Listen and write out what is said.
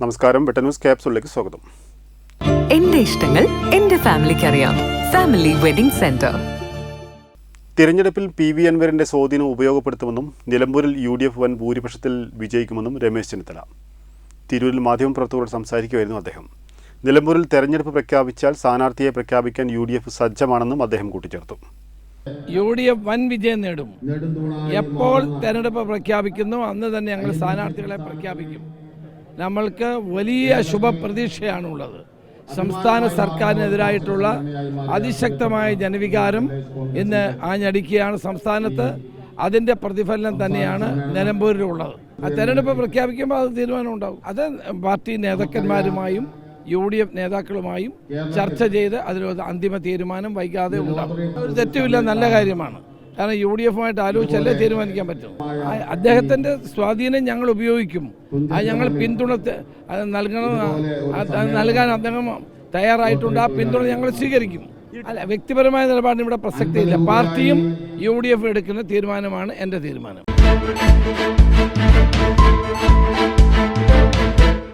നമസ്കാരം. വെട്ട ന്യൂസ് ക്യാപ്സുകളിലേക്ക് സ്വാഗതം. എന്റെ ഇഷ്ടങ്ങൾ എന്റെ ഫാമിലിക്ക് അറിയാം. Family wedding centre. തിരഞ്ഞെടുപ്പിൽ പി വി അൻവറിന്റെ സ്വാധീനം ഉപയോഗപ്പെടുത്തുമെന്നും നിലമ്പൂരിൽ യു ഡി എഫ് വൻ ഭൂരിപക്ഷത്തിൽ വിജയിക്കുമെന്നും രമേശ് ചെന്നിത്തല. തിരൂരിൽ മാധ്യമപ്രവർത്തകരോട് സംസാരിക്കുകയായിരുന്നു അദ്ദേഹം. നിലമ്പൂരിൽ തെരഞ്ഞെടുപ്പ് പ്രഖ്യാപിച്ചാൽ സ്ഥാനാർത്ഥിയെ പ്രഖ്യാപിക്കാൻ യു ഡി എഫ് സജ്ജമാണെന്നും അദ്ദേഹം കൂട്ടിച്ചേർത്തു. യു ഡി എഫ് വൻ വിജയം നേടും. എപ്പോൾ തെരഞ്ഞെടുപ്പ് പ്രഖ്യാപിക്കുന്നു അന്ന് തന്നെ ഞങ്ങൾ സ്ഥാനാർത്ഥികളെ പ്രഖ്യാപിക്കും. നമ്മൾക്ക് വലിയ ശുഭപ്രതീക്ഷയാണുള്ളത്. സംസ്ഥാന സർക്കാരിനെതിരായിട്ടുള്ള അതിശക്തമായ ജനവികാരം ഇന്ന് ആഞ്ഞടിക്കുകയാണ് സംസ്ഥാനത്ത്. അതിന്റെ പ്രതിഫലനം തന്നെയാണ് നിലമ്പൂരിലുള്ളത്. ആ തെരഞ്ഞെടുപ്പ് പ്രഖ്യാപിക്കുമ്പോൾ അത് തീരുമാനം ഉണ്ടാകും. അത് പാർട്ടി നേതാക്കന്മാരുമായും യു ഡി എഫ് നേതാക്കളുമായും ചർച്ച ചെയ്ത് അതിലൊരു അന്തിമ തീരുമാനം വൈകാതെ ഉണ്ടാകും. ഒരു തെറ്റുമില്ല നല്ല കാര്യമാണ്. കാരണം യു ഡി എഫുമായിട്ട് ആലോചിച്ചല്ലേ തീരുമാനിക്കാൻ പറ്റും. അദ്ദേഹത്തിന്റെ സ്വാധീനം ഞങ്ങൾ ഉപയോഗിക്കും. അത് ഞങ്ങൾ പിന്തുണ നൽകണം. നൽകാൻ അദ്ദേഹം തയ്യാറായിട്ടുണ്ട്. ആ പിന്തുണ ഞങ്ങൾ സ്വീകരിക്കും. അല്ല വ്യക്തിപരമായ നിലപാടിന് ഇവിടെ പ്രസക്തിയില്ല. പാർട്ടിയും യു ഡി എഫ് എടുക്കുന്ന തീരുമാനമാണ് എന്റെ തീരുമാനം.